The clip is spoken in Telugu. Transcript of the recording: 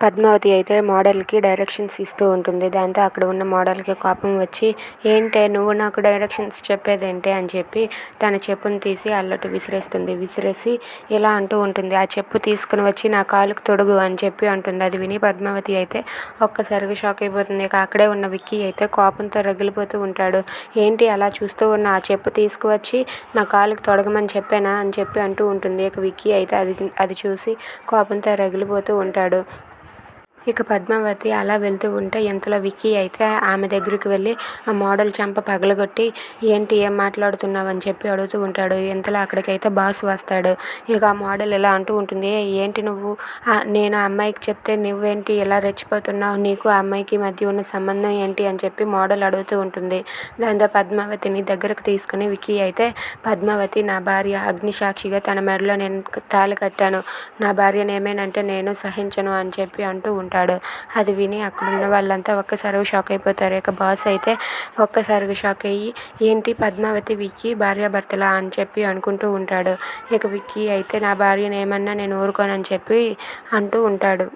పద్మావతి అయితే మోడల్కి డైరెక్షన్స్ ఇస్తూ ఉంటుంది. దాంతో అక్కడ ఉన్న మోడల్కి కోపం వచ్చి ఏంటే నువ్వు నాకు డైరెక్షన్స్ చెప్పేదేంటి? అని చెప్పి తన చెప్పును తీసి అల్లటు విసిరేస్తుంది. విసిరేసి ఇలా అంటూ ఉంటుంది ఆ చెప్పు తీసుకుని వచ్చి నా కాలుకు తొడుగు అని చెప్పి అంటుంది. అది విని పద్మావతి అయితే ఒక్కసారిగా షాక్ అయిపోతుంది. అక్కడే ఉన్న విక్కీ అయితే కోపంతో రగిలిపోతూ ఉంటాడు. ఏంటి అలా చూస్తూ ఉన్న? ఆ చెప్పు తీసుకువచ్చి నా కాలుకి తొడగమని చెప్పానా? అని చెప్పి అంటూ ఉంటుంది. ఇక విక్కీ అయితే అది అది చూసి కోపంతో రగిలిపోతూ ఉంటాడు. ఇక పద్మావతి అలా వెళ్తూ ఉంటే ఇంతలో విక్కీ అయితే ఆమె దగ్గరికి వెళ్ళి ఆ మోడల్ చెంప పగలగొట్టి ఏంటి ఏం మాట్లాడుతున్నావు? అని చెప్పి అడుగుతూ ఉంటాడు. ఇంతలో అక్కడికైతే బాస్ వస్తాడు. ఇక ఆ మోడల్ ఇలా అంటూ ఉంటుంది ఏంటి నువ్వు? నేను ఆ అమ్మాయికి చెప్తే నువ్వేంటి ఇలా రెచ్చిపోతున్నావు? నీకు ఆ అమ్మాయికి మధ్య ఉన్న సంబంధం ఏంటి? అని చెప్పి మోడల్ అడుగుతూ ఉంటుంది. దాంతో పద్మావతిని దగ్గరకు తీసుకుని విక్కీ అయితే పద్మావతి నా భార్య అగ్నిసాక్షిగా తన మెడలో నేను తాళి కట్టాను. నా భార్యను ఏమేనంటే నేను సహించను అని చెప్పి అంటూ ఉంటాను ఉంటాడు అది విని అక్కడ ఉన్న వాళ్ళంతా ఒక్కసారిగా షాక్ అయిపోతారు. ఇక బాస్ అయితే ఒక్కసారిగా షాక్ అయ్యి ఏంటి పద్మావతి విక్కీ భార్యాభర్తలా? అని చెప్పి అనుకుంటూ ఉంటాడు. ఇక విక్కీ అయితే నా భార్యను ఏమన్నా నేను ఊరుకోనని చెప్పి అంటూ ఉంటాడు.